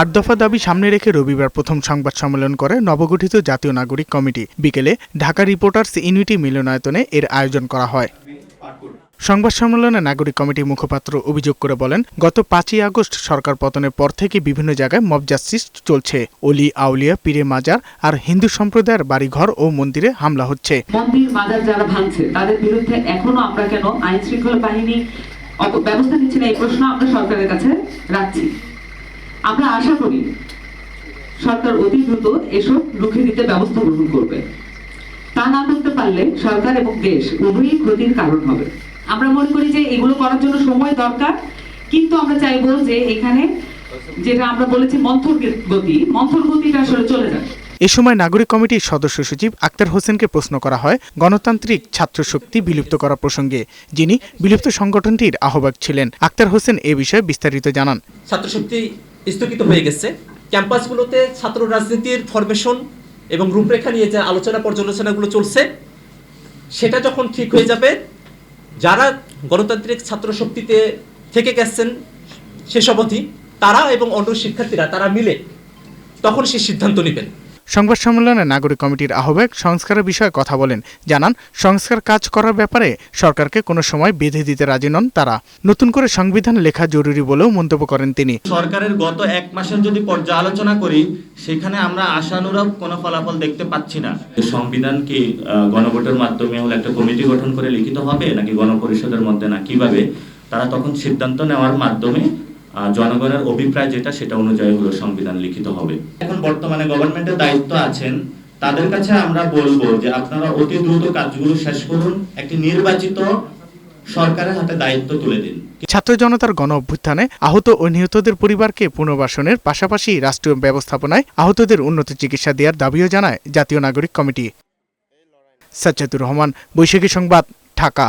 আট দফা দাবি সামনে রেখে রবিবার প্রথম সংবাদ সম্মেলন করে নবগঠিত জাতীয় নাগরিক কমিটি। বিকেলে ঢাকা রিপোর্টার্স ইউনিটি মিলনায়তনে এর আয়োজন করা হয়। সংবাদ সম্মেলনে নাগরিক কমিটির মুখপাত্র অভিযোগ করে বলেন, গত পাঁচই আগস্ট সরকার পতনের পর থেকে বিভিন্ন জায়গায় মব জাস্টিস চলছে। অলি, আউলিয়া, পীরে মাজার আর হিন্দু সম্প্রদায়ের বাড়িঘর ও মন্দিরে হামলা হচ্ছে। মন্দির, মাজার যারা ভাঙছে, তাদের বিরুদ্ধে এখনও আমরা কেন আইন শৃঙ্খলা বাহিনী ব্যবস্থা নিচ্ছে না এই প্রশ্ন আমরা সরকারের কাছে রাখছি। আমরা আশা করি সরকার অতি দ্রুত এসব রুখে দিতে ব্যবস্থা গ্রহণ করবে। তা না করতে পারলে সরকার এবং দেশ উভয়ই ক্ষতির কারণ হবে। আমরা মনে করি যে এগুলো করার জন্য সময় দরকার কিন্তু আমরা চাইব যে এখানে যেটা আমরা বলেছি মন্থর গতি মন্থর গতিটা আসলে চলে যাবে এ সময় নাগরিক কমিটির সদস্য সচিব আক্তার হোসেনকে প্রশ্ন করা হয় গণতান্ত্রিক ছাত্র শক্তি বিলুপ্ত করা প্রসঙ্গে যিনি বিলুপ্ত সংগঠনটির আহ্বায়ক ছিলেন। আক্তার হোসেন এ বিষয়ে বিস্তারিত জানান। ছাত্রশক্তি স্থগিত হয়ে গেছে। ক্যাম্পাসগুলোতে ছাত্র রাজনীতির ফরমেশন এবং রূপরেখা নিয়ে যে আলোচনা পর্যালোচনাগুলো চলছে, সেটা যখন ঠিক হয়ে যাবে, যারা গণতান্ত্রিক ছাত্র শক্তিতে থেকে গেছেন সেসব অবধি, তারা এবং অন্য শিক্ষার্থীরা, তারা মিলে তখন সে সিদ্ধান্ত নেবেন। সংবাদ সম্মেলনে নাগরিক কমিটির আহ্বায়ক সংস্কারের বিষয়ে কথা বলেন। জানান সংস্কার কাজ করার ব্যাপারে সরকারকে কোনো সময় বেঁধে দিতে রাজি নন তারা। নতুন করে সংবিধান লেখা জরুরি বলেও মন্তব্য করেন তিনি। সরকারের গত এক মাসের যদি পর্যালোচনা করি সেখানে আমরা আশানুরূপ কোনো ফলাফল দেখতে পাচ্ছি না। সংবিধান কি গণভোটের মাধ্যমে হলে একটা কমিটি গঠন করে লিখিত হবে নাকি গণপরিষদের মধ্যে না কীভাবে? তারা তখন সিদ্ধান্ত নেওয়ার মাধ্যমে জনগণের অভিপ্রায় যেটা, সেটা অনুযায়ী হলো সংবিধান লিখিত হবে। এখন বর্তমানে গভর্নমেন্টের দায়িত্ব আছেন। তাদের কাছে আমরা বলব যে আপনারা অতি দ্রুত কাজগুলো শেষ করুন। একটি নির্বাচিত সরকারের হাতে দায়িত্ব তুলে দিন। ছাত্র জনতার গণ অভ্যুত্থানে আহত ও নিহতদের পরিবারকে পুনর্বাসনের পাশাপাশি রাষ্ট্রীয় ব্যবস্থাপনায় আহতদের উন্নত চিকিৎসা দেওয়ার দাবিও জানায় জাতীয় নাগরিক কমিটি। সাজ্জাদুর রহমান, বৈশাখী সংবাদ, ঢাকা।